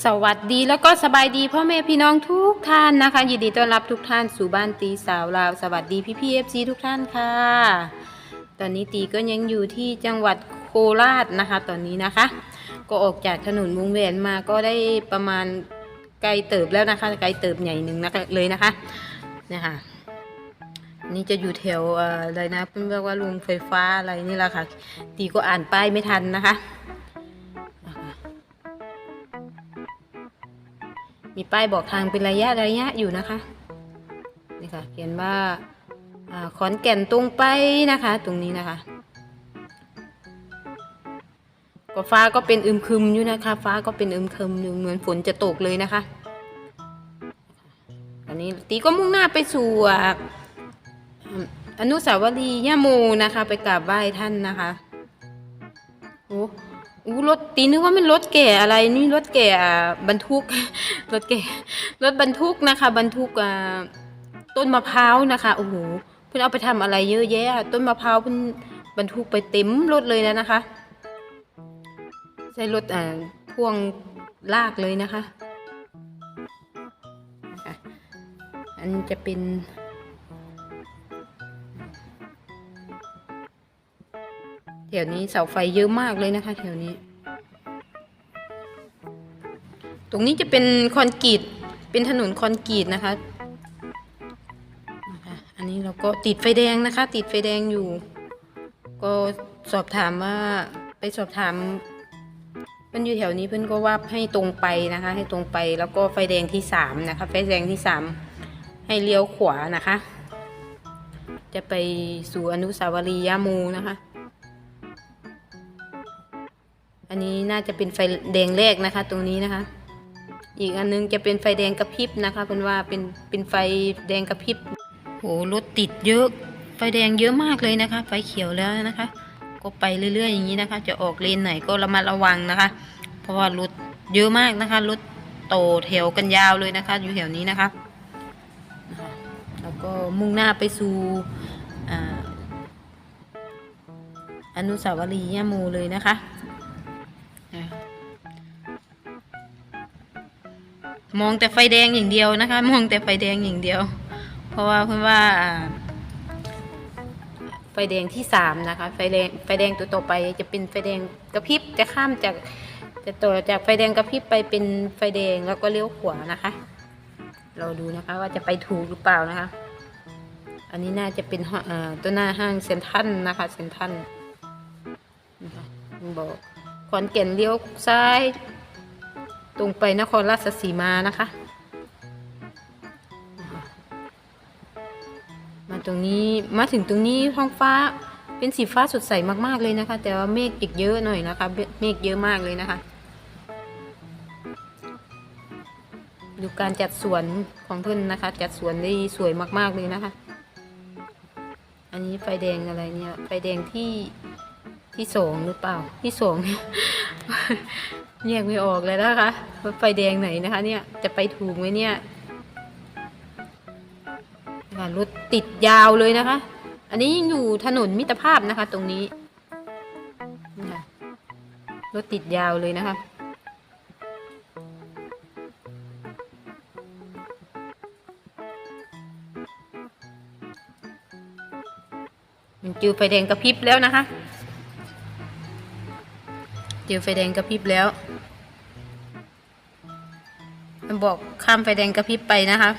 สวัสดีแล้วก็สบายดีพ่อแม่พี่น้องทุกท่านนะคะ ยินดีต้อนรับทุกท่านสู่บ้านตีสาวลาว สวัสดีพี่พีเอฟซีทุกท่านค่ะ ตอนนี้ตีก็ยังอยู่ที่จังหวัดโคราชนะคะ ตอนนี้นะคะ ก็ออกจากถนนวงแหวนมาก็ได้ประมาณไกลเติบแล้วนะคะ ไกลเติบใหญ่หนึ่งนะคะเลยนะคะเนี่ยค่ะนี่จะอยู่แถวอะไรนะเป็นเรียกว่าโรงไฟฟ้าอะไรนี่แหละค่ะ ตีก็อ่านป้ายไม่ทันนะคะ มีป้ายบอกทางเป็นระยะระยะอยู่นะคะนี่ค่ะเขียนว่าขอนแก่นตรงไปนะคะ ตรงนี้นะคะก็ฟ้าก็เป็นอึมครึมอยู่นะคะ ฟ้าก็เป็นอึมครึมอยู่เหมือนฝนจะตกเลยนะคะอันนี้ตีก็มุ่งหน้าไปสู่อ่าอืมอนุสาวรีย์ย่าโมนะคะ ไปกราบไหว้ท่านนะคะโอ้ อู้รถตีนึกว่ามันรถแก่อะไรนี่รถแก่บรรทุกรถแก่รถบรรทุกนะคะ บรรทุกต้นมะพร้าวนะคะโอ้โหเพิ่นเอาไปทำอะไรเยอะแยะ ต้นมะพร้าวเพิ่นบรรทุกไปเต็มรถเลยนะนะคะ ใช้รถอ่าพ่วงลากเลยนะคะอันจะเป็น แถวนี้เสาไฟเยอะมากเลยนะคะแถวนี้ ตรงนี้จะเป็นคอนกรีต เป็นถนนคอนกรีตนะคะ อันนี้เราก็ติดไฟแดงนะคะ ติดไฟแดงอยู่ ก็สอบถามว่าไปสอบถามมันอยู่แถวนี้เพื่อนก็ว่าให้ตรงไปนะคะ ให้ตรงไปแล้วก็ไฟแดงที่สามนะคะ ไฟแดงที่สามให้เลี้ยวขวานะคะ จะไปสู่อนุสาวรีย์ยาโมนะคะ อันนี้น่าจะเป็นไฟแดงแรกนะคะ ตรงนี้นะคะ อีกอันนึงจะเป็นไฟแดงกระพริบนะคะเป็นว่าเป็นเป็นไฟแดงกระพริบโหรถติดเยอะ ไฟแดงเยอะมากเลยนะคะ ไฟเขียวแล้วนะคะ ก็ไปเรื่อยๆอย่างนี้นะคะ จะออกเลนไหนก็ระมัดระวังนะคะ เพราะว่ารถเยอะมากนะคะรถโตแถวกันยาวเลยนะคะ อยู่แถวนี้นะคะแล้วก็มุ่งหน้าไปสู่ออนุสาวรีย์ย่าโมเลยนะคะ มองแต่ไฟแดงอย่างเดียวนะคะ มองแต่ไฟแดงอย่างเดียว เพราะว่าเพื่อนว่า ไฟแดงที่สามนะคะ ไฟแดงไฟแดงตัวต่อไปจะเป็นไฟแดงกระพริบจะข้ามจากจะต่อจากไฟแดงกระพริบไปเป็นไฟแดงแล้วก็เลี้ยวขวานะคะ เราดูนะคะว่าจะไปถูกหรือเปล่านะคะ อันนี้น่าจะเป็นห้างอ่าตัวหน้าห้างเซนทรัลนะคะเซนทันะคะบอกขอนแก่นเลี้ยวซ้าย ตรงไปนครราชสีมานะคะ มาตรงนี้มาถึงตรงนี้ท้องฟ้าเป็นสีฟ้าสดใสมากๆเลยนะคะ แต่ว่าเมฆอีกเยอะหน่อยนะคะ เมฆเยอะมากเลยนะคะ ดูการจัดสวนของเพื่อนนะคะ จัดสวนได้สวยมากๆเลยนะคะ อันนี้ไฟแดงอะไรเนี่ย ไฟแดงที่ที่สองหรือเปล่าที่สอง แยกไม่ออกเลยนะคะว่าไฟแดงไหนนะคะ เนี่ยจะไปถูกไหมเนี่ยรถติดยาวเลยนะคะ อันนี้ยังอยู่ถนนมิตรภาพนะคะ ตรงนี้รถติดยาวเลยนะคะมันจอไฟแดงกระพริบแล้วนะคะ จอไฟแดงกระพริบแล้ว มันบอกข้ามไฟแดงกระพริบไปนะคะ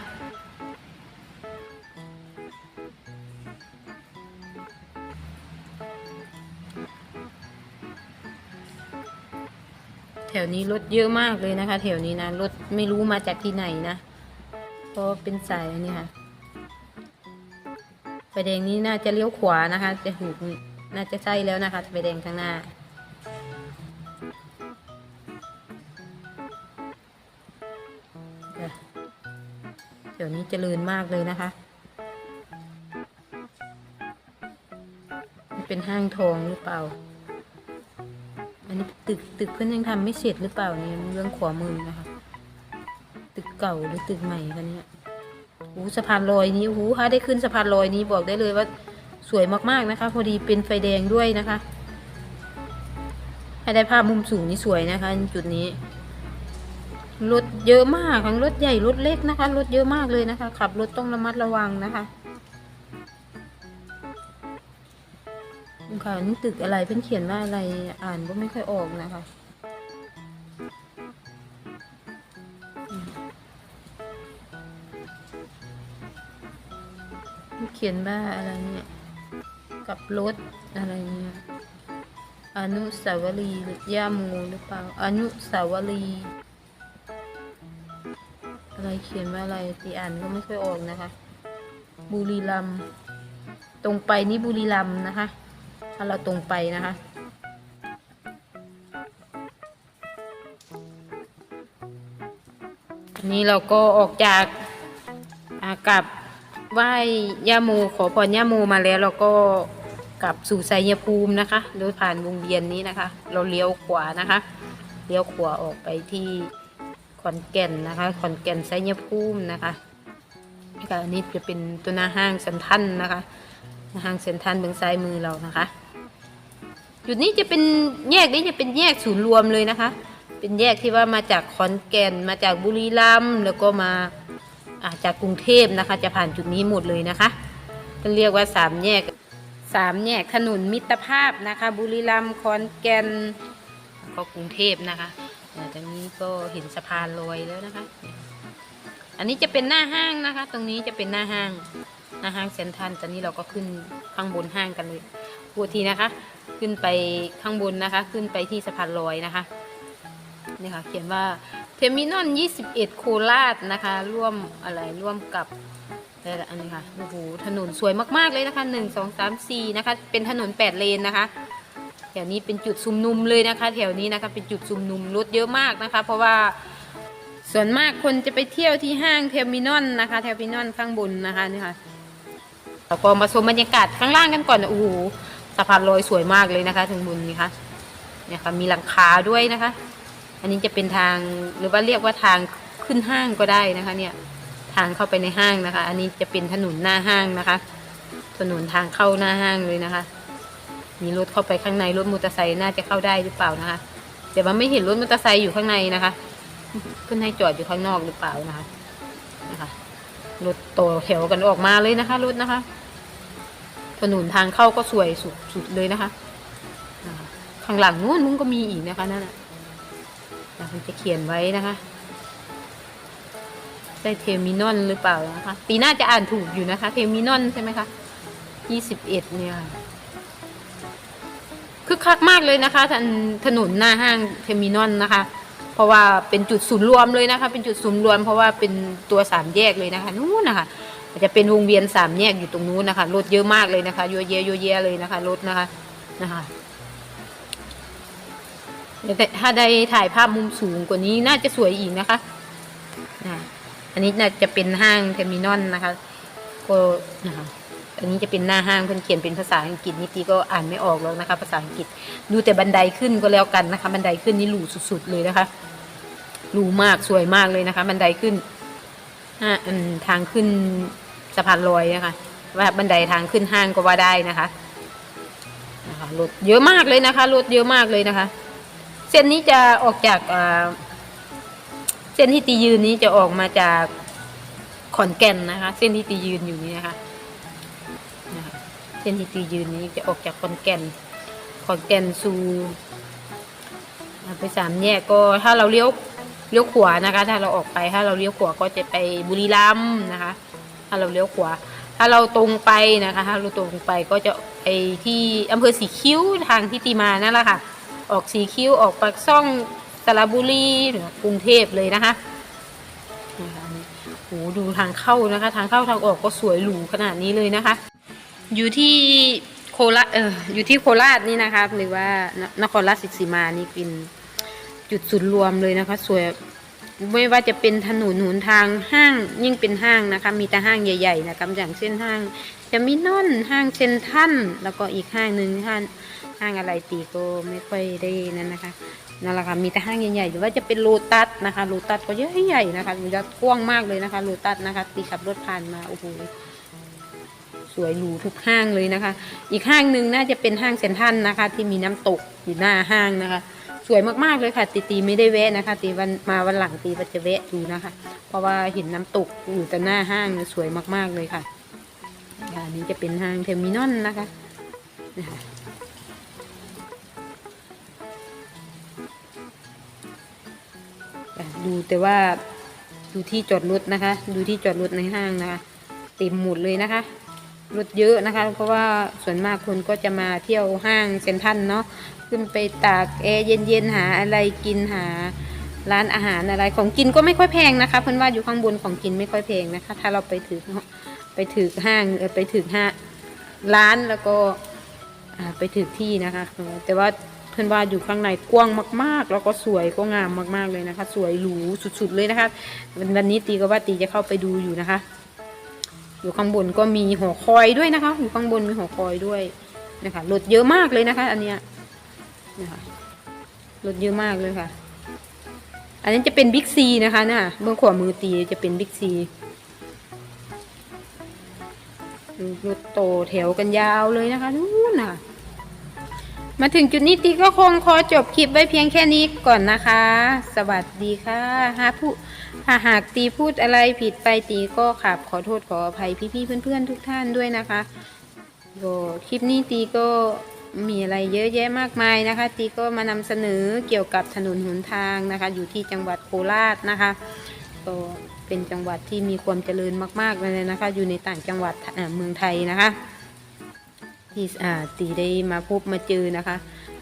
แถวนี้รถเยอะมากเลยนะคะ แถวนี้นะรถไม่รู้มาจากที่ไหนนะเพราะเป็นสายนนี้ค่ะไฟแดงนี้น่าจะเลี้ยวขวานะคะ จะถูกน่าจะใช่แล้วนะคะไฟแดงข้างหน้า ดี๋ยวนี้เจริญมากเลยนะคะ มันเป็นห้างทองหรือเปล่า อันนี้ตึกตึกเพื่อนยังทำไม่เสร็จหรือเปล่าเนี่ยเรื่องขวามือนะคะ ตึกเก่าหรือตึกใหม่คะเนี่ยโอ้สะพานลอยนี้โอ้โหถ้าได้ขึ้นสะพานลอยนี้บอกได้เลยว่าสวยมากๆนะคะ พอดีเป็นไฟแดงด้วยนะคะ ให้ได้ภาพมุมสูงนี่สวยนะคะ จุดนี้ รถเยอะมากทั้งรถใหญ่รถเล็กนะคะรถเยอะมากเลยนะคะ ขับรถต้องระมัดระวังนะคะค่ะนี่ตึกอะไรเพิ่นเขียนว่าอะไรอ่านก็ไม่ค่อยออกนะคะเขียนว่าอะไรเนี่ยกับรถอะไรเนี่ยอนุสาวรีย์ย่าโมหรือเปล่าอนุสาวรีย์ อะไรเขียนว่าอะไรตีอ่านก็ไม่ค่อยออกนะคะ บุรีรัมตรงไปนี่บุรีรัมนะคะ ถ้าเราตรงไปนะคะนี้เราก็ออกจากอากับไหว้ย่าโมขอพรย่าโมมาแล้วเราก็กลับสู่ไสยภูมินะคะ โดยผ่านวงเวียนนี้นะคะ เราเลี้ยวขวานะคะ เลี้ยวขวาออกไปที่ ขอนแก่นนะคะขอนแก่นไสยภูมินะคะนี่ก็อันนี้จะเป็นตัวหน้าห้างเซนทรัลนะคะหน้าห้างเซนทรัลเบื้องซ้ายมือเรานะคะจุดนี้จะเป็นแยกนี้จะเป็นแยกศูนย์รวมเลยนะคะ เป็นแยกที่ว่ามาจากขอนแก่นมาจากบุรีรัมย์แล้วก็มาอาจากกรุงเทพนะคะ จะผ่านจุดนี้หมดเลยนะคะก็เรียกว่าสามแยกสามแยกถนนมิตรภาพนะคะ บุรีรัมย์ขอนแก่นแล้วก็กรุงเทพนะคะ ตรงนี้ก็เห็นสะพานลอยแล้วนะคะ อันนี้จะเป็นหน้าห้างนะคะ ตรงนี้จะเป็นหน้าห้าง หน้าห้างเซ็นทรัลตอนนี้เราก็ขึ้นข้างบนห้างกันเลยพูดทีนะคะ ขึ้นไปข้างบนนะคะ ขึ้นไปที่สะพานลอยนะคะ นี่ค่ะ เขียนว่าเทอร์มินอล21 โคราชนะคะ ร่วมอะไรร่วมกับอะไรละอันนี้ค่ะ โอ้โห ถนนสวยมากๆเลยนะคะ 1 2 3 4 นะคะ เป็นถนน 8 เลนนะคะ แถวนี้เป็นจุดซุมนุมเลยนะคะ แถวนี้นะคะเป็นจุดซุมนุมรถเยอะมากนะคะ เพราะว่าส่วนมากคนจะไปเที่ยวที่ห้างเทอร์มินอลนะคะเทอร์มินอลข้างบนนะคะนี่ค่ะเราก็มาชมบรรยากาศข้างล่างกันก่อนนะโอ้โหสะพานลอยสวยมากเลยนะคะถึงบนนี้ค่ะเนี่ยค่ะมีหลังคาด้วยนะคะ อันนี้จะเป็นทางหรือว่าเรียกว่าทางขึ้นห้างก็ได้นะคะ เนี่ยทางเข้าไปในห้างนะคะ อันนี้จะเป็นถนนหน้าห้างนะคะ ถนนทางเข้าหน้าห้างเลยนะคะ มีรถเข้าไปข้างในรถมอเตอร์ไซค์น่าจะเข้าได้หรือเปล่านะคะแต่ว่าไม่เห็นรถมอเตอร์ไซค์อยู่ข้างในนะคะขึ้นให้จอดอยู่ข้างนอกหรือเปล่านะคะนะคะรถโตแถวกันออกมาเลยนะคะรถนะคะถนนทางเข้าก็สวยสุดสดเลยนะคะ ข้างหลังนู้นนู้นก็มีอีกนะคะนั่นนะมันจะเขียนไว้นะคะได้เทอร์มินอลหรือเปล่านะคะ ปีหน้าจะอ่านถูกอยู่นะคะ เทอร์มินอลใช่ไหมคะยี่สิบเอ็ดเนี่ยค่ะ คึกคักมากเลยนะคะถนถนนหน้าห้างเทอร์มินอลนะคะ เพราะว่าเป็นจุดศูนย์รวมเลยนะคะ เป็นจุดศูนย์รวม เพราะว่าเป็นตัวสามแยกเลยนะคะนู้นนะคะจะเป็นวงเวียนสามแยกอยู่ตรงนู้นนะคะรถเยอะมากเลยนะคะโยเยะโยเยะเลยนะคะรถนะคะนะคะแต่ถ้าได้ถ่ายภาพมุมสูงกว่านี้น่าจะสวยอีกนะคะนะอันนี้น่าจะเป็นห้างเทอร์มินอลนะคะก็นะคะ อันนี้จะเป็นหน้าห้างเพื่อนเขียนเป็นภาษาอังกฤษนิตีก็อ่านไม่ออกแล้วนะคะ ภาษาอังกฤษ ดูแต่บันไดขึ้นก็แล้วกันนะคะ บันไดขึ้นนี่หรูสุดๆเลยนะคะหรูมากสวยมากเลยนะคะ บันไดขึ้นทางขึ้นสะพานลอยนะคะ ว่าบันไดทางขึ้นห้างก็ว่าได้นะคะนะคะรถเยอะมากเลยนะคะรถเยอะมากเลยนะคะ เส้นนี้จะออกจากเส้นที่ตียืนนี้จะออกมาจากขอนแก่นนะคะ เส้นที่ตียืนอยู่นี้นะคะ เส้นที่ตียืนนี้จะออกจากขอนแก่นขอนแก่นสู่ไปสามแยกก็ถ้าเราเลี้ยวเลี้ยวขวานะคะ ถ้าเราออกไปถ้าเราเลี้ยวขวาก็จะไปบุรีรัมย์นะคะ ถ้าเราเลี้ยวขวา ถ้าเราตรงไปนะคะถ้าเราตรงไปก็จะไปที่อำเภอสีคิ้วทางที่ตีมานั่นแหละค่ะ ออกสีคิ้วออกปากซ่องสระบุรีกรุงเทพเลยนะคะนะคะโอ้โหดูทางเข้านะคะ ทางเข้าทางออกก็สวยหรูขนาดนี้เลยนะคะ อยู่ที่โคราเอออยู่ที่โคราชนี่นะคะหรือว่านครราชสีมานี่เป็นจุดศูนย์รวมเลยนะคะ สวยไม่ว่าจะเป็นถนนหนทางห้างยิ่งเป็นห้างนะคะ มีแต่ห้างใหญ่ๆนะคะอย่างเช่นห้างจะมีนอนห้างเซนทันแล้วก็อีกห้างหนึ่งห้างห้างอะไรตีก็ไม่ค่อยได้นั่นนะคะนั่นแหละค่ะมีแต่ห้างใหญ่ๆหรือว่าจะเป็นโลตัสนะคะโลตัสก็เยอะใหญ่นะคะมันจะกว้างมากเลยนะคะโลตัสนะคะตีขับรถผ่านมาโอ้โห สวยหรูทุกห้างเลยนะคะ อีกห้างหนึ่งน่าจะเป็นห้างเซนทรันนะคะ ที่มีน้ำตกอยู่หน้าห้างนะคะ สวยมากๆเลยค่ะตีตีไม่ได้แวะนะคะ ตีวันมาวันหลังตีว่าจะแวะดูนะคะ เพราะว่าเห็นน้ำตกอยู่แต่หน้าห้างสวยมากๆเลยค่ะอันนี้จะเป็นห้างเทอร์มินอลนะคะนะคะดูแต่ว่าดูที่จอดรถนะคะ ดูที่จอดรถในห้างนะคะ เต็มหมดเลยนะคะ รถเยอะนะคะ เพราะว่าส่วนมากคนก็จะมาเที่ยวห้างเซ็นทรัลเนาะขึ้นไปตากแอร์เย็นๆหาอะไรกินหาร้านอาหารอะไรของกินก็ไม่ค่อยแพงนะคะ เพื่อนว่าอยู่ข้างบนของกินไม่ค่อยแพงนะคะ ถ้าเราไปถือไปถือห้างไปถือห้าร้านแล้วก็ไปถือที่นะคะ แต่ว่าเพื่อนว่าอยู่ข้างในกว้างมาก ๆ แล้วก็สวยก็งามมาก ๆเลยนะคะ สวยหรูสุดๆเลยนะคะวันวันนี้ตีก็ว่าตีจะเข้าไปดูอยู่นะคะ อยู่ข้างบนก็มีหอคอยด้วยนะคะ อยู่ข้างบนมีหอคอยด้วยนะคะรถเยอะมากเลยนะคะ อันเนี้ยนะคะรถเยอะมากเลยค่ะ อันนี้จะเป็นบิ๊กซีนะคะน่ะเบื้องขวามือตีจะเป็นบิ๊กซีรถโตแถวกันยาวเลยนะคะนู่นน่ะ มาถึงจุดนี้ตีก็คงขอจบคลิปไว้เพียงแค่นี้ก่อนนะคะ สวัสดีค่ะหาผู้ ถ้าหากตีพูดอะไรผิดไปตีก็ขับขอโทษขออภัยพี่ๆเพื่อนๆทุกท่านด้วยนะคะก็คลิปนี้ตีก็มีอะไรเยอะแยะมากมายนะคะ ตีก็มานำเสนอเกี่ยวกับถนนหนทางนะคะ อยู่ที่จังหวัดโคราชนะคะก็เป็นจังหวัดที่มีความเจริญมากๆเลยนะคะ อยู่ในต่างจังหวัดอ่าเมืองไทยนะคะที่อ่าตีได้มาพบมาเจอนะคะ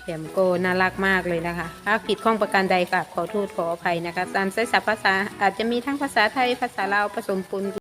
แถมก็น่ารักมากเลยนะคะถ้าผิดข้องประการใดก็ขอโทษขออภัยนะคะ ตามใช้ศัพท์ภาษาอาจจะมีทั้งภาษาไทยภาษาลาวผสมปน